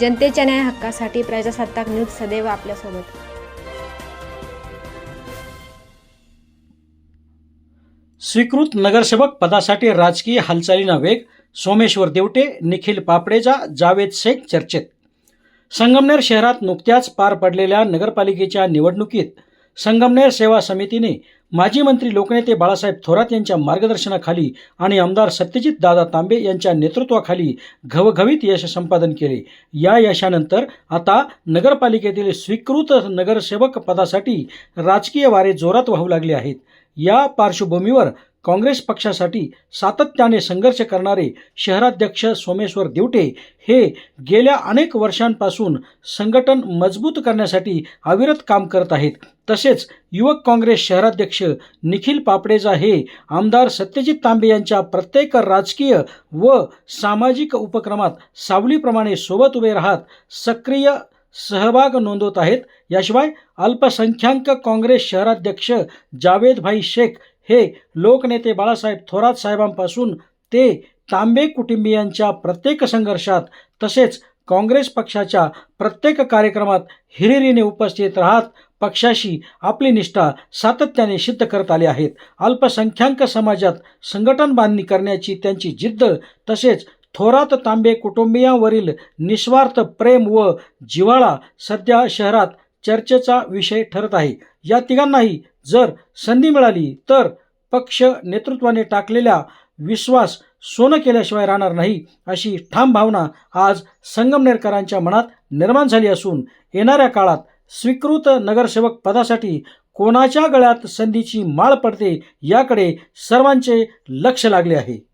जनतेच्या न्याय हक्कासाठी प्रजासत्ताक न्यूज सदैव आपल्यासोबत. स्वीकृत नगरसेवक पदासाठी राजकीय हालचालींना वेग सोमेश्वर देवटे निखिल पापडेजा जावेद शेख चर्चेत. संगमनेर शहरात नुकत्याच पार पडलेल्या नगरपालिकेच्या निवडणुकीत संगमनेर सेवा समितीने माजी मंत्री लोकनेते बाळासाहेब थोरात यांच्या मार्गदर्शनाखाली आणि आमदार सत्यजित दादा तांबे यांच्या नेतृत्वाखाली घवघवीत यश संपादन केले. या यशानंतर आता नगरपालिकेतील स्वीकृत नगरसेवक पदासाठी राजकीय वारे जोरात वाहू लागले आहेत. या पार्श्वभूमीवर काँग्रेस पक्षासाठी सातत्याने संघर्ष करणारे शहराध्यक्ष सोमेश्वर दिवटे हे गेल्या अनेक वर्षांपासून संघटन मजबूत करण्यासाठी अविरत काम करत आहेत. तसेच युवक काँग्रेस शहराध्यक्ष निखिल पापडेजा हे आमदार सत्यजित तांबे यांच्या प्रत्येक राजकीय व सामाजिक उपक्रमात सावलीप्रमाणे सोबत उभे राहत सक्रिय सहभाग नोंदवत आहेत. याशिवाय अल्पसंख्याक काँग्रेस शहराध्यक्ष जावेदभाई शेख हे लोकनेते बाळासाहेब थोरात साहेबांपासून ते तांबे कुटुंबियांच्या प्रत्येक संघर्षात तसेच काँग्रेस पक्षाच्या प्रत्येक कार्यक्रमात हिरिरीने उपस्थित राहत पक्षाशी आपली निष्ठा सातत्याने सिद्ध करत आले आहेत. अल्पसंख्याक समाजात संघटन बांधणी करण्याची त्यांची जिद्द तसेच थोरात तांबे कुटुंबियांवरील निस्वार्थ प्रेम व जिव्हाळा सध्या शहरात चर्चेचा विषय ठरत आहे. या तिघांनाही जर संधी मिळाली तर पक्ष नेतृत्वाने टाकलेल्या विश्वास सोनं केल्याशिवाय राहणार नाही अशी ठाम भावना आज संगमनेरकरांच्या मनात निर्माण झाली असून येणाऱ्या काळात स्वीकृत नगरसेवक पदासाठी कोणाच्या गळ्यात संधीची माळ पडते याकडे सर्वांचे लक्ष लागले आहे.